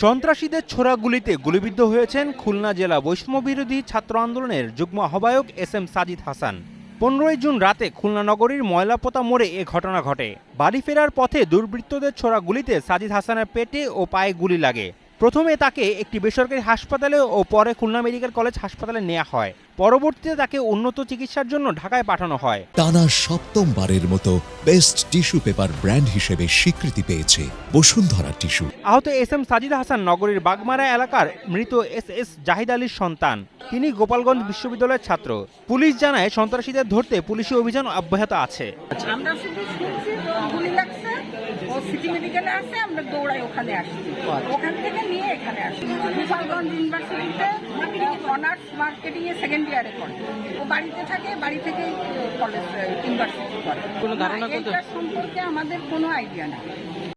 সন্ত্রাসীদের ছোড়া গুলিতে গুলিবিদ্ধ হয়েছেন খুলনা জেলা বৈষম্য বিরোধী ছাত্র আন্দোলনের যুগ্ম আহ্বায়ক এস এম সাজিদ হাসান। পনেরোই জুন রাতে খুলনা নগরীর ময়লাপোতা মোড়ে এ ঘটনা ঘটে। বাড়ি ফেরার পথে দুর্বৃত্তদের ছোড়া গুলিতে সাজিদ হাসানের পেটে ও পায়ে গুলি লাগে। প্রথমে তাকে একটি বেসরকারি হাসপাতালে ও পরে খুলনা মেডিকেল কলেজ হাসপাতালে নেওয়া হয়। পরবর্তীতে তাকে উন্নত চিকিৎসার জন্য ঢাকায় পাঠানো হয়। টানা সপ্তমবারের মতো বেস্ট টিস্যু পেপার ব্র্যান্ড হিসেবে স্বীকৃতি পেয়েছে বসুন্ধরা টিস্যু। আহত এস এম সাজিদ হাসান নগরীর বাগমারা এলাকার মৃত এস এস জাহিদ আলীর সন্তান। তিনি গোপালগঞ্জ বিশ্ববিদ্যালয়ের ছাত্র। পুলিশ জানায় সন্ত্রাসীদের ধরতে পুলিশি অভিযান অব্যাহত আছে। আমরা শুধু শুনছি গুলি লাগছে। ও সিটি মেডিকেলে আসে আমরা দৌড়াই ওখানে আসি ওখান থেকে নিয়ে এখানে আসি গোপালগঞ্জ ইউনিভার্সিটিতে অনার্স মার্কেটিংয়ে সেকেন্ড ইয়ারে পড়ে। ও বাড়িতে থাকে বাড়ি থেকে কলেজ ইউনিভার্সিটি করে কোনো ধারণা সম্পর্কে আমাদের কোনো আইডিয়া নেই